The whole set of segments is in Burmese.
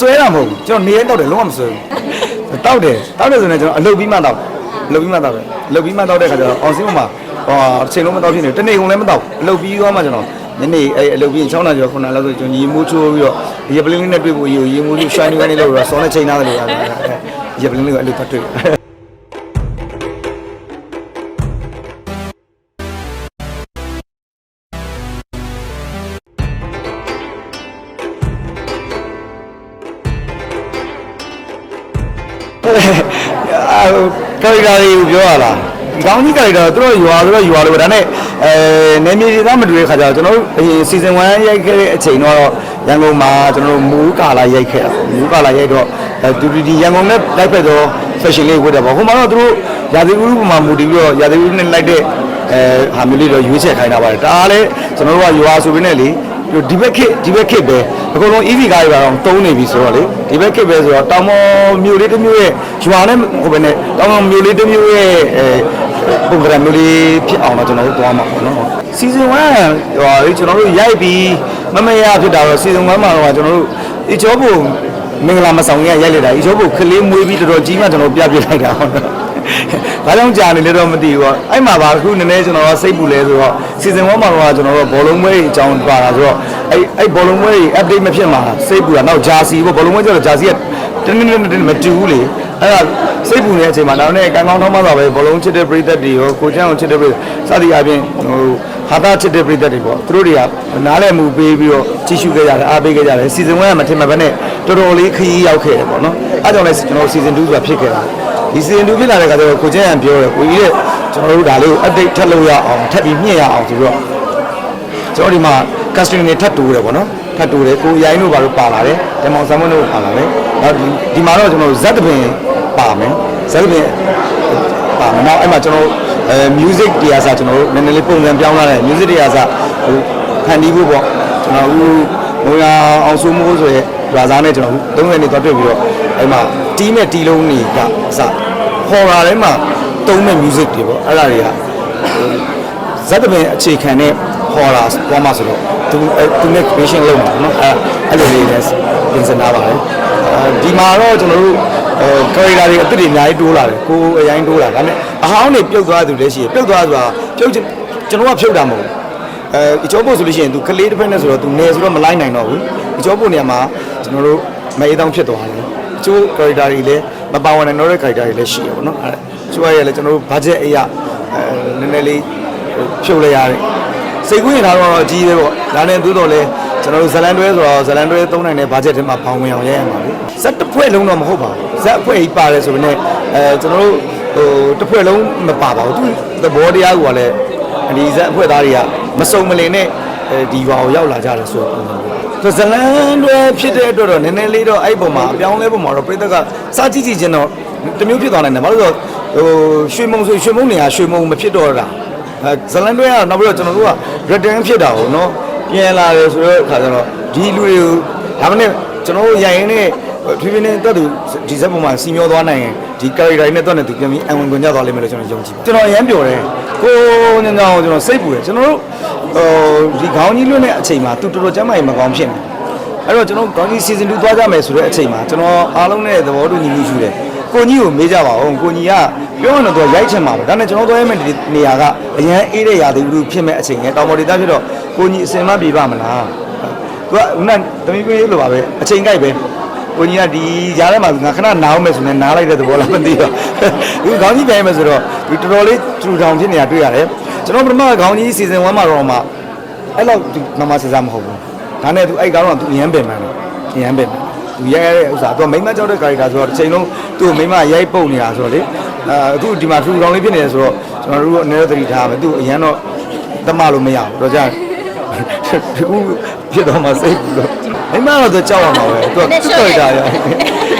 ဆွဲတာမဟုတ်ဘူးကျွန်တော်နေရဲတောက်တယ်လုံးဝမဆွဲဘူးတောက်တယ်တောက်တယ်ဆိုရင်ကျွန်တော်အလုပ်ပြီးမှတောက်အလုပ်ပြီးမှတောက်တယ်အလုပ်ပြီးမှတောက်တဲ့ခါကျတော့အောင်စင်းမှာဟောအချိန်လုံးမတောက်ဖြစ်နေတနေ့ကုန်လည်းမတောက်အလုပ်ပြီးသွားမှကျွန်တော်ညနေအဲအလုပ်ပြီး6နာရီကျော်9နာရီလောက်ဆိုကျွန်တော်ရေမိုးချိုးပြီးတော့ရေပလင်းလေးနဲ့တွေ့ဖို့ရေရေမိုးလေး shine ကနေလို့တော့ဆောင်းနဲ့ချိန်သားတယ်လို့ရတယ်ရေပလင်းလေးကိုအဲ့လိုဖတ်တွေ့ ကာရီတာတွေကိုပြောရလားဒီကောင်းကြီးကာရီတာသူတို့ရွာသူတို့ရွာလို့ဒါနဲ့အဲနေမြေဒေသမတွေ့တဲ့ခါကျတော့ကျွန်တော်တို့အရင်စီဇန်1ရိုက်ခဲ့တဲ့အချိန်တော့ရန်ကုန်မှာကျွန်တော်တို့မူးကာလာရိုက်ခဲ့တာပေါ့မူးကာလာရိုက်တော့အဲတူဒီရန်ကုန်နဲ့လိုက်ဖက်တော့ fashion လေးဝတ်တယ်ပေါ့ဟိုမှာတော့သူတို့ရာသီဥတုမှာမူတည်ပြီးတော့ရာသီဥတုနဲ့လိုက်တဲ့အဲဟာမျိုးလေးတော့ရွေးချယ်ခိုင်းတာပါတယ်ဒါအားလည်းကျွန်တော်တို့ကရွာဆိုပြီးနဲ့လေ ဒီဘက်ခစ်ဒီဘက်ခစ်ပဲအကုန်လုံး EV ကားတွေကတော့တုံးနေပြီဆိုတော့လေဒီဘက်ခစ်ပဲဆိုတော့တောင်ပေါ်မြို့လေးတစ်မြို့ရဲ့ရွာနဲ့ဟိုပဲနဲ့တောင်ပေါ်မြို့လေးတစ်မြို့ရဲ့အဲပုံစံမျိုးလေးဖြစ်အောင်တော့ကျွန်တော်တို့သွားမှာပေါ့နော်စီဇန်1ဟိုလေကျွန်တော်တို့ရိုက်ပြီးမမရဖြစ်တာတော့စီဇန်1မှာတော့ကျွန်တော်တို့ဒီချောပုံမင်္ဂလာမဆောင်ရရိုက်လိုက်တာဒီချောပုံကလေးမွေးပြီးတော်တော်ကြီးမှကျွန်တော်ပြပြလိုက်တာဟုတ်တော့ ဘာကြောင့်ကြာနေလဲတော့မသိဘူးပေါ့အဲ့မှာပါအခုနည်းနည်းကျွန်တော်စိတ်ပူလဲဆိုတော့စီဇန်1မှာတော့ကျွန်တော်တို့ဘောလုံးပွဲအကြောင်းပါတာဆိုတော့အဲ့အဲ့ဘောလုံးပွဲ update မဖြစ်မှာစိတ်ပူတာနောက်ဂျာစီပေါ့ဘောလုံးပွဲကျတော့ဂျာစီကတင်းတင်းတင်းတင်းမတူဘူးလေအဲ့ဒါစိတ်ပူနေတဲ့အချိန်မှာနောက်နေ့ကံကောင်းထောင်းမှသာပဲဘောလုံးချစ်တဲ့ပရိသတ်တွေရောကိုချမ်းအောင်ချစ်တဲ့ပရိသတ်စသည်အပြင်ဟိုဟာတာချစ်တဲ့ပရိသတ်တွေပေါ့သူတို့တွေကနားလည်မှုပေးပြီးတော့ကြည့်ရှုခဲ့ကြတယ်အားပေးခဲ့ကြတယ်စီဇန်1ကမထင်မှတ်ဘဲနဲ့တော်တော်လေးခရီးရောက်ခဲ့တယ်ပေါ့နော်အဲ့ကြောင့်လဲကျွန်တော်စီဇန်2ဆိုတာဖြစ်ခဲ့တာ ဒီစီရင်တူဖြစ်လာတဲ့ခါကျတော့ကိုကျန်းရံပြောတယ်ကိုကြီးတဲ့ကျွန်တော်တို့ဒါလေးကို update ထပ်လုပ်ရအောင်ထပ်ပြီးမြင့်ရအောင်ဆိုပြီးတော့ကျွန်တော်ဒီမှာ casting တွေထပ်တူတယ်ပေါ့နော်ထပ်တူတယ်ကိုရိုင်းတို့ဘာလို့ပါလာတယ်တမောင်ဆမ်မွန်းတို့ပါလာတယ်နောက်ဒီဒီမှာတော့ကျွန်တော်ဇက်တပင်ပါမယ်ဇက်တပင်ပါမယ်နောက်အဲ့မှာကျွန်တော်အဲ music တရားစားကျွန်တော်တို့နည်းနည်းလေးပုံစံပြောင်းလာတယ် music တရားစားဟိုဖန်တီးဖို့ပေါ့ကျွန်တော်အခုငိုရအောင်စိုးမိုးဆိုရဲရွာသားနဲ့ကျွန်တော်သုံးရက်နေတော့တွေ့ပြီးတော့အဲ့မှာ တီးမဲ့တီးလုံးတွေကအစခေါ်လာထဲမှာတုံးမဲ့ music တွေပေါ့အဲ့ဒါတွေကဇက်တပင်အခြေခံနဲ့ခေါ်လာသွားမှဆိုတော့သူသူနဲ့ creation လုပ်မှာနော်အဲ့အဲ့လိုလေးလည်းပြင်ဆင်ထားပါတယ်အဲဒီမှာတော့ကျွန်တော်တို့အဲ character တွေအစ်စ်တွေအများကြီးတိုးလာတယ်ကိုအရင်တိုးလာဒါပေမဲ့အဟောင်းတွေပြုတ်သွားသူလည်းရှိရပြုတ်သွားဆိုတာပြုတ်ချင်ကျွန်တော်ကဖြုတ်တာမဟုတ်ဘူးအဲဒီချောဖို့ဆိုလို့ရှိရင် तू ကလေးတစ်ဖက်နဲ့ဆိုတော့ तू နေဆိုတော့မလိုက်နိုင်တော့ဘူးဒီချောဖို့နေရာမှာကျွန်တော်တို့မအေးတောင်းဖြစ်သွားတယ်အ ချို့ character တွေလည်းမပါဝင်နိုင်တော့တဲ့ character တွေလည်းရှိရပါတော့အဲ့ချို့ရလည်းကျွန်တော်တို့ budget အရာအဲနည်းနည်းလေးဖြုတ်လိုက်ရတယ်စိတ်ကူးရင်ထားတော့အကြီးပဲပေါ့ဒါနဲ့သို့တော်လဲကျွန်တော်တို့ဇလန်တွဲဆိုတော့ဇလန်တွဲသုံးနိုင်တဲ့ budget ထဲမှာပေါင်ဝင်အောင်ရဲရမှာလေဇက်တစ်ဖွဲ့လုံးတော့မဟုတ်ပါဘူးဇက်အဖွဲ့ကြီးပါတယ်ဆိုတော့အဲကျွန်တော်တို့ဟိုတစ်ဖွဲ့လုံးမပါပါဘူးသူသဘောတရားကလည်းဒီဇက်အဖွဲ့သားတွေကမစုံမလင်နဲ့အဲ ဒီရွာကိုရောက်လာကြတယ်ဆိုတော့ဆိုဇလန်တွဲဖြစ်တဲ့အတွက်တော့နည်းနည်းလေးတော့အဲ့ပုံမှာအပြောင်းလဲပုံမှာတော့ပြိတ္တကစကြည့်ကြည့်ချင်းတော့တမျိုးဖြစ်သွားနိုင်တယ်ဘာလို့လဲဆိုတော့ဟိုရွှေမုံဆိုရွှေမုံနေရာရွှေမုံမဖြစ်တော့တာအဲဇလန်တွဲကတော့နောက်ပြီးတော့ကျွန်တော်တို့က return ဖြစ်တာဟုတ်နော်ပြန်လာတယ်ဆိုတော့အခါကျတော့ဒီလူတွေကိုဒါမှမဟုတ်ကျွန်တော်တို့ရိုင်ရင်းနဲ့ ဖြည်းဖြည်းနဲ့တက်သူဒီဇက်ပုံမှာစီမျောသွားနိုင်ရင်ဒီ character တွေနဲ့တက်နေသူပြန်ပြီးအဝင်ခွင့်ကြသွားလိမ့်မယ်လို့ကျွန်တော်ယုံကြည်ပါတယ်ကျွန်တော်အရန်ပျော်တယ်ကိုညညောင်ကျွန်တော်စိတ်ပူတယ်ကျွန်တော်တို့ဟိုဒီခေါင်းကြီးလွတ်တဲ့အချိန်မှာသူတော်တော်ကျမ်းမာရေးမကောင်းဖြစ်နေအဲ့တော့ကျွန်တော်ခေါင်းကြီး season 2သွားကြမယ်ဆိုတဲ့အချိန်မှာကျွန်တော်အားလုံးနဲ့သဘောတူညီမှုရှိတယ်ကိုကြီးကိုမေးကြပါဦးကိုကြီးကပြောရင်တော့ရိုက်ချင်ပါပဲဒါနဲ့ကျွန်တော်သွားရမယ့်နေရာကအရန်အေးတဲ့ရာသီဥတုဖြစ်မဲ့အချိန်နဲ့တောင်ပေါ်ဒေသဖြစ်တော့ကိုကြီးအစင်မပြေပါမလားသူကဦးနဲ့တမီးပေးလို့ပါပဲအချိန်ကြိုက်ပဲ ကိုကြီးကဒီကြားထဲမှာငါခဏနားအောင်မယ်ဆိုရင်နားလိုက်တဲ့သဘောလားမသိတော့ဒီခေါင်းကြီးပြန်မယ်ဆိုတော့ဒီတော်တော်လေးထူထောင်ဖြစ်နေတာတွေ့ရတယ်ကျွန်တော်ပထမခေါင်းကြီး season 1မှာတော့မှအဲ့လောက်ဒီမမစစားမဟုတ်ဘူးဒါနဲ့သူအဲ့ကောင်ကသူအရန်ပင်မှန်းတယ်အရန်ပင်မှန်းသူရိုက်ရတဲ့ဥစ္စာသူကမိမကြောက်တဲ့ character ဆိုတော့တစ်ချိန်လုံးသူ့မိမရိုက်ပုတ်နေတာဆိုတော့လေအခုဒီမှာထူထောင်လေးဖြစ်နေတယ်ဆိုတော့ကျွန်တော်တို့အနေနဲ့သတိထားမယ်သူအရန်တော့တမလို့မရဘူးတော့ကြာအခုဖြစ်တော့မှစိတ်ဘူးတော့ မိမတော့သူကြောက်ရမှာပဲသူကသူ့ character ရ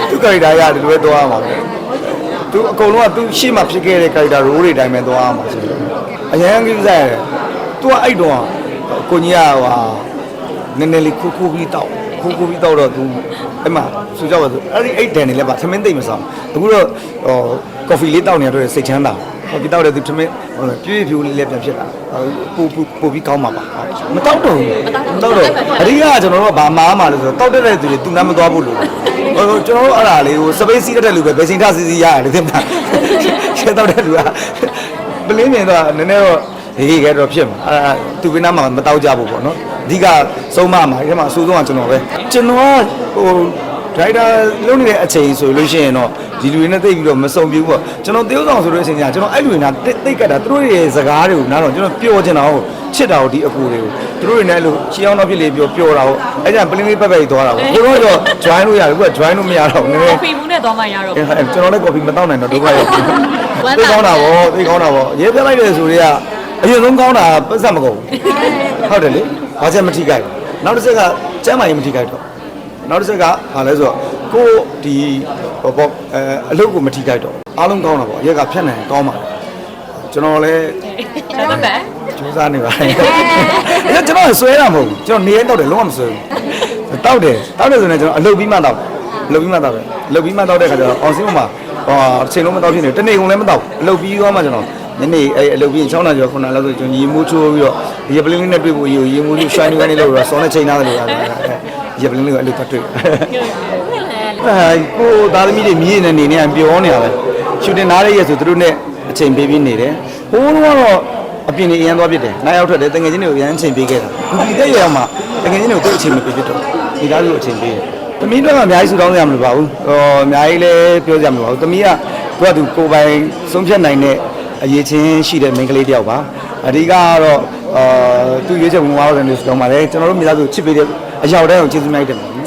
သူ့ character ရတယ်လွဲသွားရမှာပဲသူအကုန်လုံးကသူရှေ့မှာဖြစ်ခဲ့တဲ့ character role တွေတိုင်းပဲသွားရမှာဆိုတော့အရန်ကြီးစားရတယ်သူကအဲ့တော့ကိုကြီးကဟာနည်းနည်းလေးခိုးခိုးပြီးတောက်ခိုးခိုးပြီးတောက်တော့သူအဲ့မှာဆိုကြပါစို့အဲ့ဒီအဲ့တန်နေလဲပါသမင်းသိမ့်မဆောင်အခုတော့ဟိုကော်ဖီလေးတောက်နေရတော့စိတ်ချမ်းသာ ဟိုပြီးတောက်တယ်သူထမင်းဟိုပြည့်ပြူလေးလည်းပြန်ဖြစ်လာပူပူပူပြီးကောင်းမှာပါမတောက်တော့ဘူးမတောက်တော့အဓိကကျွန်တော်တို့ကဘာမားမှာလဲဆိုတော့တောက်တဲ့တဲ့သူတွေသူနားမသွားဘူးလို့ဟိုကျွန်တော်တို့အဲ့ဒါလေးဟိုစပိတ်စီးတဲ့လူပဲဘယ်ချိန်ထစီစီရတယ်သိမလားရှင်းတော့တဲ့လူကပလင်းမြင်တော့နည်းနည်းတော့ဟေးခဲတော့ဖြစ်မှာအဲ့ဒါသူပြနာမှာမတောက်ကြဘူးပေါ့နော်အဓိကဆုံးမမှာဒီထဲမှာအဆိုးဆုံးကကျွန်တော်ပဲကျွန်တော်ကဟို ဒရိုက်တာလုပ်နေတဲ့အချိန်ဆိုလို့ရှိရင်တော့ဒီလူတွေနဲ့တိတ်ပြီးတော့မစုံပြဘူးပေါ့ကျွန်တော်တရုပ်ဆောင်ဆိုတဲ့အချိန်ကျကျွန်တော်အဲ့လူတွေနဲ့တိတ်တိတ်ကတ်တာသူတို့ရဲ့စကားတွေကိုနားတော့ကျွန်တော်ပျော်ချင်တာဟုတ်ချစ်တာဟုတ်ဒီအကူတွေကိုသူတို့တွေနဲ့အဲ့လိုချီအောင်တော့ဖြစ်လေပျော်ပျော်တာဟုတ်အဲ့ကျပလင်းလေးပက်ပက်ကြီးသွားတာပေါ့ကိုတော့ join လို့ရတယ်ခုက join လို့မရတော့ဘူးနည်းနကော်ည်းဖီဘူးနဲ့သွားမှရတော့အဲကျွန်တော်လည်း coffee မတောက်နိုင်တော့ဒုက္ခရောက်ပြီဝမ်းသိသာကောင်းတာဗောသိကောင်းတာဗောရေးပြလိုက်တယ်ဆိုတော့အရင်ဆုံးကောင်းတာပတ်သက်မကုန်ဘူးဟုတ်တယ်လေဘာချက်မထိကြိုက်ဘူးနောက်တစ်ချက်ကကျမ်းမာရေးမထိကြိုက်တော့ နောက်တစ်ချက်ကဘာလဲဆိုတော့ကိုဒီဟိုပေါ့အဲအလုပ်ကိုမထိကြိုက်တော့အားလုံးကောင်းတာပေါ့ရက်ကဖြတ်နိုင်ကောင်းပါကျွန်တော်လည်းဒါပေမဲ့ကြိုးစားနေပါတယ်အဲကျွန်တော်ဆွဲတာမဟုတ်ဘူးကျွန်တော်နေရင်တောက်တယ်လုံးဝမဆွဲဘူးတောက်တယ်တောက်တယ်ဆိုရင်ကျွန်တော်အလုပ်ပြီးမှတောက်အလုပ်ပြီးမှတောက်တယ်အလုပ်ပြီးမှတောက်တဲ့ခါကျတော့အောင်စင်းမှာဟောတစ်ချိန်လုံးမတောက်ဖြစ်နေတနေ့ကုန်လည်းမတောက်အလုပ်ပြီးသွားမှကျွန်တော်ညနေအဲအလုပ်ပြီး6နာရီကျော်9နာရီလောက်ဆိုကျွန်တော်ရေမိုးချိုးပြီးတော့ရေပလင်းလေးနဲ့တွေ့ဖို့ရေရေမိုးလေးရွှိုင်းနေကနေလို့တော့စောနဲ့ချိန်သားတယ်လို့ရတယ် ရေပလင်းလေးကိုအဲ့လိုတတ်တွေ့အဲကိုသားသမီးတွေမြည်နေနေနေပြောနေရပဲရှူတင်နားရရဲ့ဆိုသူတို့နဲ့အချိန်ပေးပြီးနေတယ်ဟိုးတော့အပြင်နေအရန်သွားဖြစ်တယ်နိုင်ရောက်ထွက်တယ်တငယ်ချင်းတွေကိုအရန်အချိန်ပေးခဲ့တာဒီဒီတဲ့ရွယ်မှာတငယ်ချင်းတွေကိုသူ့အချိန်မပေးဖြစ်တော့ဒီသားစုအချိန်ပေးတယ်သမီးတို့ကအများကြီးဆူတောင်းရမှာမလို့ပါဘူးဟောအများကြီးလည်းပြောကြမှာမလို့ပါဘူးသမီးကသူကသူကိုယ်ပိုင်ဆုံးဖြတ်နိုင်တဲ့ အရေးချင်းရှိတဲ့မိန်းကလေးတယောက်ပါအဓိကကတော့အာသူရွေးချက်ဝင်သွားတယ်လို့ဆိုတော့မှလည်းကျွန်တော်တို့မိသားစုချစ်ပေးတဲ့အရောက်တဲ့ကိုကျေးဇူးများတင်ပါတယ်